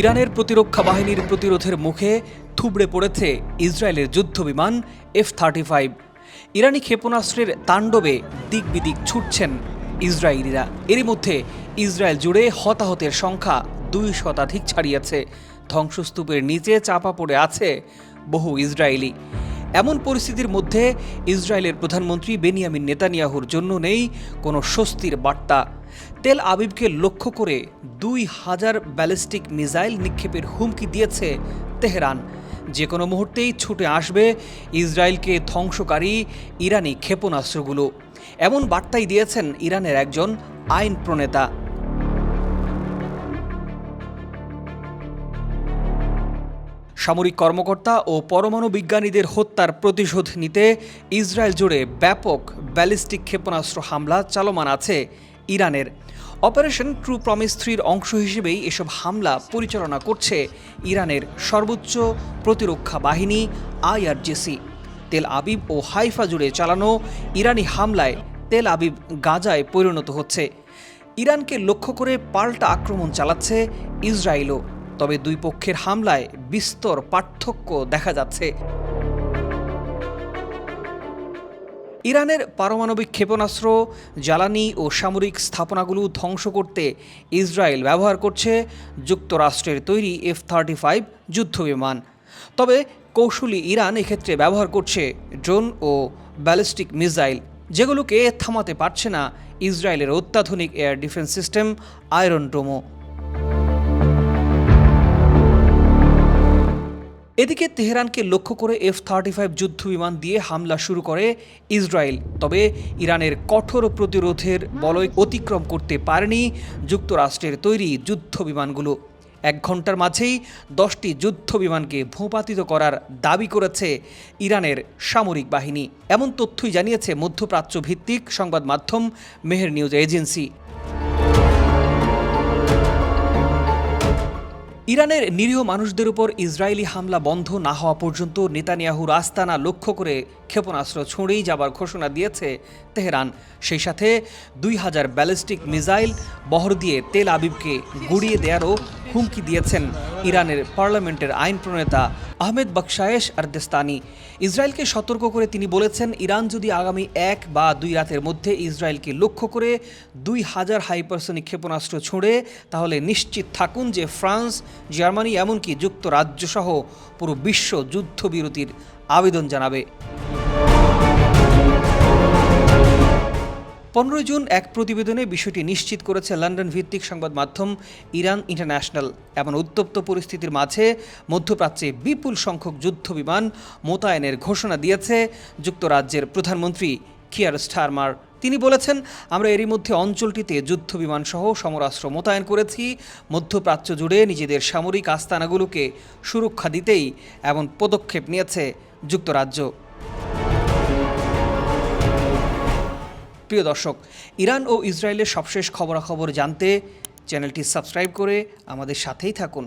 ইরানের প্রতিরক্ষা বাহিনীর প্রতিরোধের মুখে থুবড়ে পড়েছে ইসরায়েলের যুদ্ধবিমান এফ থার্টি ফাইভ ইরানি ক্ষেপণাস্ত্রের তাণ্ডবে দিক বিদিক ছুটছেন ইসরায়েলিরা। এরই মধ্যে ইসরায়েল জুড়ে হতাহতের সংখ্যা দুই শতাধিক ছাড়িয়েছে। ধ্বংসস্তূপের নিচে চাপা পড়ে আছে বহু ইসরায়েলি। এমন পরিস্থিতির মধ্যে ইসরায়েলের প্রধানমন্ত্রী বেনিয়ামিন নেতানিয়াহুর জন্য নেই কোনো স্বস্তির বার্তা। তেল আবিবকে লক্ষ্য করে দুই হাজার ব্যালিস্টিক মিসাইল নিক্ষেপের হুমকি দিয়েছে তেহরান। যে কোনো মুহূর্তেই ছুটে আসবে ইসরায়েলকে ধ্বংসকারী ইরানি ক্ষেপণাস্ত্রগুলো। এমন বার্তাই দিয়েছেন ইরানের একজন আইন প্রণেতা। সামরিক কর্মকর্তা ও পরমাণু বিজ্ঞানীদের হত্যার প্রতিশোধ নিতে ইসরায়েল জুড়ে ব্যাপক ব্যালিস্টিক ক্ষেপণাস্ত্র হামলা চালমান আছে ইরানের। অপারেশন ট্রু প্রমিস থ্রির অংশ হিসেবেই এসব হামলা পরিচালনা করছে ইরানের সর্বোচ্চ প্রতিরক্ষা বাহিনী আইআরজিসি। তেল আবিব ও হাইফা জুড়ে চালানো ইরানি হামলায় তেল আবিব গাজায় পরিণত হচ্ছে। ইরানকে লক্ষ্য করে পাল্টা আক্রমণ চালাচ্ছে ইসরায়েলও। তবে দুই পক্ষের হামলায় বিস্তর পার্থক্য দেখা যাচ্ছে। ইরানের পারমাণবিক ক্ষেপণাস্ত্র, জ্বালানি ও সামরিক স্থাপনাগুলো ধ্বংস করতে ইসরায়েল ব্যবহার করছে। যুক্তরাষ্ট্রের তৈরি এফ থার্টি ফাইভ যুদ্ধবিমান। তবে কৌশলী ইরান এক্ষেত্রে ব্যবহার করছে ড্রোন ও ব্যালিস্টিক মিসাইল, যেগুলোকে থামাতে পারছে না ইসরায়েলের অত্যাধুনিক air defence system iron dome. এদিকে তেহরানকে লক্ষ্য করে এফ থার্টি ফাইভ যুদ্ধবিমান দিয়ে হামলা শুরু করে ইসরায়েল। তবে ইরানের কঠোর প্রতিরোধের বলয় অতিক্রম করতে পারেনি যুক্তরাষ্ট্রের তৈরি যুদ্ধবিমানগুলো। এক ঘণ্টার মাঝেই দশটি যুদ্ধবিমানকে ভূপাতিত করার দাবি করেছে ইরানের সামরিক বাহিনী। এমন তথ্যই জানিয়েছে মধ্যপ্রাচ্য ভিত্তিক সংবাদ মাধ্যম মেহের নিউজ এজেন্সি। ইরানের নিরীহ মানুষদের উপর ইসরায়েলি হামলা বন্ধ না হওয়া পর্যন্ত নেতানিয়াহুর আস্তানা লক্ষ্য করে ক্ষেপণাস্ত্র ছুঁড়েই যাবার ঘোষণা দিয়েছে তেহরান। সেই সাথে দুই হাজার ব্যালিস্টিক মিসাইল বহর দিয়ে তেল আবিবকে গুড়িয়ে দেওয়ারও হুমকি দিয়েছেন ইরানের পার্লামেন্টের আইন প্রণেতা আহমেদ বকশায়েশ আর্দেস্তানি। ইসরায়েলকে সতর্ক করে তিনি বলেছেন, ইরান যদি আগামী এক বা দুই রাতের মধ্যে ইসরায়েলকে লক্ষ্য করে দুই হাজার হাইপারসনিক ক্ষেপণাস্ত্র ছুঁড়ে, তাহলে নিশ্চিত থাকুন যে ফ্রান্স, জার্মানি, এমনকি যুক্তরাজ্যসহ পুরো বিশ্ব যুদ্ধবিরতির আবেদন জানাবে। পনেরোই জুন এক প্রতিবেদনে বিষয়টি নিশ্চিত করেছে লন্ডন ভিত্তিক সংবাদ মাধ্যম ইরান ইন্টারন্যাশনাল। এমন উত্তপ্ত পরিস্থিতির মাঝে মধ্যপ্রাচ্যে বিপুল সংখ্যক যুদ্ধবিমান মোতায়েনের ঘোষণা দিয়েছে যুক্তরাজ্যের প্রধানমন্ত্রী কিয়ার স্টারমার। তিনি বলেছেন, আমরা এরই মধ্যে অঞ্চলটিতে যুদ্ধবিমান সহ সমরাস্ত্র মোতায়েন করেছি। মধ্যপ্রাচ্য জুড়ে নিজেদের সামরিক আস্তানাগুলোকে সুরক্ষা দিতেই এমন পদক্ষেপ নিয়েছে যুক্তরাজ্য। প্রিয় দর্শক ইরান ও ইসরায়েলের সবশেষ খবরাখবর জানতে চ্যানেলটি সাবস্ক্রাইব করে আমাদের সাথেই থাকুন।